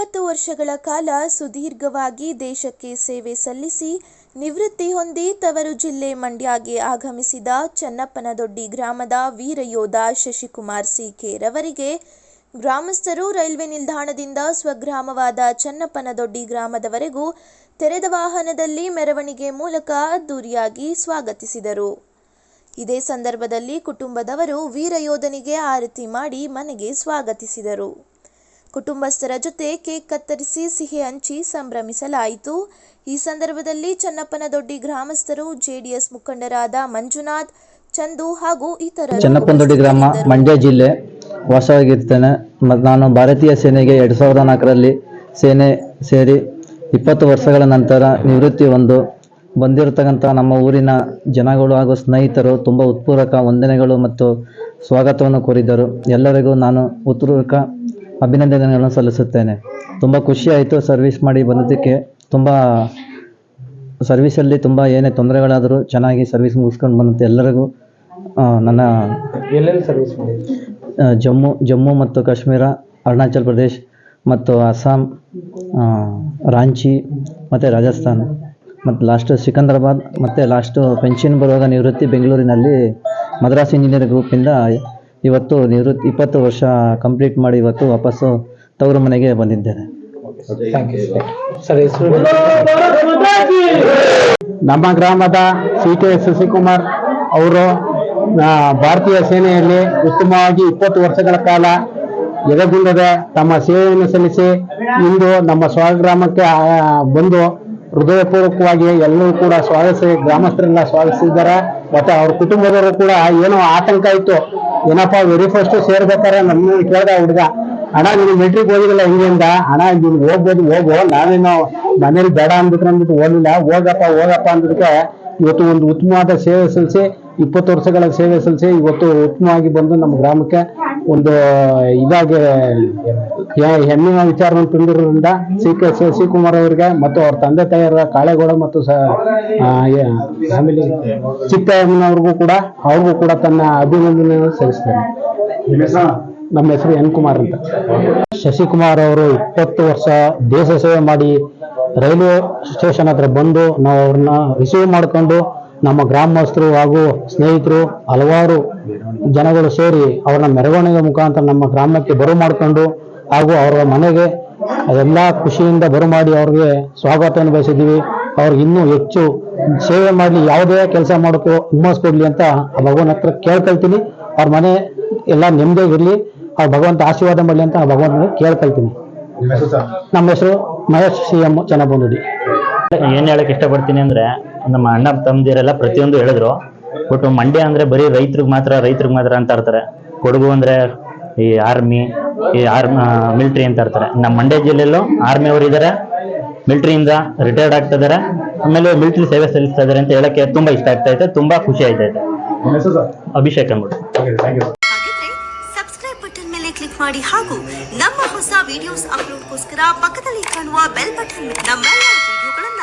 ಇಪ್ಪತ್ತು ವರ್ಷಗಳ ಕಾಲ ಸುದೀರ್ಘವಾಗಿ ದೇಶಕ್ಕೆ ಸೇವೆ ಸಲ್ಲಿಸಿ ನಿವೃತ್ತಿ ಹೊಂದಿ ತವರು ಜಿಲ್ಲೆ ಮಂಡ್ಯಗೆ ಆಗಮಿಸಿದ ಚನ್ನಪ್ಪನದೊಡ್ಡಿ ಗ್ರಾಮದ ವೀರಯೋಧ ಶಶಿಕುಮಾರ್ ಸಿಕೆರವರಿಗೆ ಗ್ರಾಮಸ್ಥರು ರೈಲ್ವೆ ನಿಲ್ದಾಣದಿಂದ ಸ್ವಗ್ರಾಮವಾದ ಚನ್ನಪ್ಪನದೊಡ್ಡಿ ಗ್ರಾಮದವರೆಗೂ ತೆರೆದ ವಾಹನದಲ್ಲಿ ಮೆರವಣಿಗೆ ಮೂಲಕ ಅದ್ದೂರಿಯಾಗಿ ಸ್ವಾಗತಿಸಿದರು. ಇದೇ ಸಂದರ್ಭದಲ್ಲಿ ಕುಟುಂಬದವರು ವೀರಯೋಧನಿಗೆ ಆರತಿ ಮಾಡಿ ಮನೆಗೆ ಸ್ವಾಗತಿಸಿದರು. ಕುಟುಂಬಸ್ಥರ ಜೊತೆ ಕೇಕ್ ಕತ್ತರಿಸಿ ಸಿಹಿ ಹಂಚಿ ಸಂಭ್ರಮಿಸಲಾಯಿತು. ಈ ಸಂದರ್ಭದಲ್ಲಿ ಚನ್ನಪ್ಪನದೊಡ್ಡಿ ಗ್ರಾಮಸ್ಥರು ಜೆಡಿಎಸ್ ಮುಖಂಡರಾದ ಮಂಜುನಾಥ್ ಚಂದು ಹಾಗೂ ಇತರ ಚನ್ನಪ್ಪನದೊಡ್ಡಿ ಗ್ರಾಮ ಮಂಡ್ಯ ಜಿಲ್ಲೆ ವಾಸವಾಗಿರ್ತೇನೆ. ಮತ್ತು ನಾನು ಭಾರತೀಯ ಸೇನೆಗೆ ಎರಡು ಸಾವಿರದ ನಾಲ್ಕರಲ್ಲಿ ಸೇನೆ ಸೇರಿ ಇಪ್ಪತ್ತು ವರ್ಷಗಳ ನಂತರ ನಿವೃತ್ತಿ ಹೊಂದು ಬಂದಿರತಕ್ಕಂಥ ನಮ್ಮ ಊರಿನ ಜನಗಳು ಹಾಗೂ ಸ್ನೇಹಿತರು ತುಂಬ ಉತ್ಪೂರಕ ವಂದನೆಗಳು ಮತ್ತು ಸ್ವಾಗತವನ್ನು ಕೋರಿದ್ದರು ಎಲ್ಲರಿಗೂ ನಾನು ಉತ್ಪೂರ್ವಕ ಅಭಿನಂದನೆಗಳನ್ನು ಸಲ್ಲಿಸುತ್ತೇನೆ. ತುಂಬ ಖುಷಿಯಾಯಿತು ಸರ್ವಿಸ್ ಮಾಡಿ ಬಂದಿದ್ದಕ್ಕೆ. ತುಂಬ ಸರ್ವಿಸಲ್ಲಿ ತುಂಬ ಏನೇ ತೊಂದರೆಗಳಾದರೂ ಚೆನ್ನಾಗಿ ಸರ್ವಿಸ್ ಮುಗಿಸ್ಕೊಂಡು ಬಂದಂತೆ ಎಲ್ಲರಿಗೂ ನನ್ನ ಎಲ್ಲೆಲ್ಲಿ ಸರ್ವಿಸ್ ಮಾಡಿ? ಜಮ್ಮು ಜಮ್ಮು ಮತ್ತು ಕಾಶ್ಮೀರ ಅರುಣಾಚಲ್ ಪ್ರದೇಶ್ ಮತ್ತು ಅಸ್ಸಾಂ ರಾಂಚಿ ಮತ್ತು ರಾಜಸ್ಥಾನ್. ಮತ್ತು ಲಾಸ್ಟು ಸಿಕಂದ್ರಾಬಾದ್ ಮತ್ತು ಲಾಸ್ಟು ಪೆನ್ಷನ್ ಬರುವಾಗ ನಿವೃತ್ತಿ ಬೆಂಗಳೂರಿನಲ್ಲಿ ಮದ್ರಾಸ್ ಇಂಜಿನಿಯರ್ ಗ್ರೂಪಿಂದ ಇವತ್ತು ನಿವೃತ್ತಿ ಇಪ್ಪತ್ತು ವರ್ಷ ಕಂಪ್ಲೀಟ್ ಮಾಡಿ ಇವತ್ತು ವಾಪಸ್ಸು ತವರು ಮನೆಗೆ ಬಂದಿದ್ದೇನೆ. ಥ್ಯಾಂಕ್ ಸರ್ ಹೆಸರು ನಮ್ಮ ಗ್ರಾಮದ ಸಿ ಕೆ ಶಶಿಕುಮಾರ್ ಅವರು ಭಾರತೀಯ ಸೇನೆಯಲ್ಲಿ ಉತ್ತಮವಾಗಿ ಇಪ್ಪತ್ತು ವರ್ಷಗಳ ಕಾಲ ಎದೆಗುಂದದೆ ತಮ್ಮ ಸೇವೆಯನ್ನು ಸಲ್ಲಿಸಿ ಇಂದು ನಮ್ಮ ಸ್ವಗ್ರಾಮಕ್ಕೆ ಬಂದು ಹೃದಯಪೂರ್ವಕವಾಗಿ ಎಲ್ಲರೂ ಕೂಡ ಸ್ವಾಗತಿಸಿ, ಗ್ರಾಮಸ್ಥರೆಲ್ಲ ಸ್ವಾಗತಿಸಿದ್ದಾರೆ. ಮತ್ತೆ ಅವ್ರ ಕುಟುಂಬದವರು ಕೂಡ ಏನೋ ಆತಂಕ ಇತ್ತು. ಏನಪ್ಪ ವೆರಿ ಫಸ್ಟ್ ಸೇರ್ಬೇಕಾರೆ ನಮ್ಮ ಕೇಳ್ದ ಹುಡುಗ. ಅಣ್ಣ ನೀನು ಮೆಟ್ರಿಕ್ ಹೋಗಿಲ್ಲ ಹಿಂಗಿಂದ ಅಣ್ಣ, ನೀನು ಹೋಗ್ಬೋದು, ಹೋಗು. ನಾನೇನು ಮನೇಲಿ ಬೇಡ ಅಂದ್ಬಿಟ್ರೆ ಅಂದ್ಬಿಟ್ಟು ಹೋಗಿಲ್ಲ ಹೋಗಪ್ಪ ಹೋಗಪ್ಪ ಅಂದ್ಬಿಟ್ಟು. ಇವತ್ತು ಒಂದು ಉತ್ತಮವಾದ ಸೇವೆ ಸಲ್ಲಿಸಿ, ಇಪ್ಪತ್ತು ವರ್ಷಗಳ ಸೇವೆ ಸಲ್ಲಿಸಿ, ಇವತ್ತು ಉತ್ತಮವಾಗಿ ಬಂದು ನಮ್ಮ ಗ್ರಾಮಕ್ಕೆ ಒಂದು ಇದಾಗಿ ಹೆಮ್ಮೆಯ ವಿಚಾರವನ್ನು ತಂದಿರೋದ್ರಿಂದ ಸಿ ಕೆ ಶಶಿಕುಮಾರ್ ಅವರಿಗೆ ಮತ್ತು ಅವ್ರ ತಂದೆ ತಾಯಿಯರ ಕಾಳೆಗೌಡ ಮತ್ತು ಫ್ಯಾಮಿಲಿ ಚಿತ್ತಯ್ಯನವ್ರಿಗೂ ಕೂಡ, ಅವ್ರಿಗೂ ಕೂಡ ತನ್ನ ಅಭಿನಂದನೆಯನ್ನು ಸಲ್ಲಿಸ್ತೇನೆ ನಮ್ಮ ಹೆಸರು ಎನ್ ಕುಮಾರ್ ಅಂತ. ಶಶಿಕುಮಾರ್ ಅವರು ಇಪ್ಪತ್ತು ವರ್ಷ ದೇಶ ಸೇವೆ ಮಾಡಿ ರೈಲ್ವೆ ಸ್ಟೇಷನ್ ಹತ್ರ ಬಂದು ನಾವು ಅವ್ರನ್ನ ರಿಸೀವ್ ಮಾಡಿಕೊಂಡು ನಮ್ಮ ಗ್ರಾಮಸ್ಥರು ಹಾಗೂ ಸ್ನೇಹಿತರು ಹಲವಾರು ಜನಗಳು ಸೇರಿ ಅವರನ್ನ ಮೆರವಣಿಗೆ ಮುಖಾಂತರ ನಮ್ಮ ಗ್ರಾಮಕ್ಕೆ ಬರು ಮಾಡಿಕೊಂಡು ಹಾಗೂ ಅವರ ಮನೆಗೆ ಎಲ್ಲ ಖುಷಿಯಿಂದ ಬರು ಮಾಡಿ ಅವ್ರಿಗೆ ಸ್ವಾಗತವನ್ನು ಬಯಸಿದ್ದೀವಿ. ಅವ್ರಿಗೆ ಇನ್ನೂ ಹೆಚ್ಚು ಸೇವೆ ಮಾಡಲಿ ಯಾವುದೇ ಕೆಲಸ ಮಾಡೋಕ್ಕೂ ಹುಮ್ಮಸ್ ಕೊಡ್ಲಿ ಅಂತ ಆ ಭಗವನ್ ಹತ್ರ ಕೇಳ್ಕೊಳ್ತೀನಿ. ಅವ್ರ ಮನೆ ಎಲ್ಲ ನೆಮ್ಮದಿಯಾಗಿರಲಿ ಅವ್ರ ಭಗವಂತ ಆಶೀರ್ವಾದ ಮಾಡಲಿ ಅಂತ ಆ ಭಗವಂತನ ಕೇಳ್ಕೊಳ್ತೀನಿ. ನಮ್ಮ ಹೆಸರು ಮಹೇಶ್ ಸಿ ಎಂ ಚೆನ್ನಬಂದುಡಿ. ಏನ್ ಹೇಳಕ್ ಇಷ್ಟಪಡ್ತೀನಿ ಅಂದ್ರೆ ನಮ್ಮ ಅಣ್ಣ ತಮ್ಮದಿರೆಲ್ಲ ಪ್ರತಿಯೊಂದು ಹೇಳಿದ್ರು. ಬಟ್ ಮಂಡ್ಯ ಅಂದ್ರೆ ಬರೀ ರೈತರಿಗೆ ಮಾತ್ರ ರೈತರಿಗೆ ಮಾತ್ರ ಅಂತ ಇರ್ತಾರೆ. ಕೊಡಗು ಅಂದ್ರೆ ಈ ಆರ್ಮಿ ಈ ಆರ್ಮ್ ಮಿಲಿಟರಿ ಅಂತ ಇರ್ತಾರೆ. ನಮ್ಮ ಮಂಡ್ಯ ಜಿಲ್ಲೆಯಲ್ಲೂ ಆರ್ಮಿ ಅವರು ಇದ್ದಾರೆ ಮಿಲಿಟರಿಯಿಂದ ರಿಟೈರ್ಡ್ ಆಗ್ತಾ ಇದಾರೆ ಆಮೇಲೆ ಮಿಲಿಟರಿ ಸೇವೆ ಸಲ್ಲಿಸ್ತಾ ಇದಾರೆ ಅಂತ ಹೇಳಕ್ಕೆ ತುಂಬಾ ಇಷ್ಟ ಆಗ್ತಾ ಇದೆ. ತುಂಬಾ ಖುಷಿ ಆಯ್ತಾ ಇದೆ. ಅಭಿಷೇಕ್ ಅಂದ್ಬಿಟ್ಟು ಸಬ್ಸ್ಕ್ರೈಬ್ ಬಟನ್ ಮೇಲೆ ಕ್ಲಿಕ್ ಮಾಡಿ ಹಾಗೂ ನಮ್ಮ ಹೊಸ ವಿಡಿಯೋಸ್ ಅಪ್ಲೋಡ್ಗೋಸ್ಕರ ಪಕ್ಕದಲ್ಲಿ ಕಾಣುವ ಬೆಲ್ ಬಟನ್ ನಮ್ಮೆಲ್ಲ ವಿಡಿಯೋಗಳನ್ನ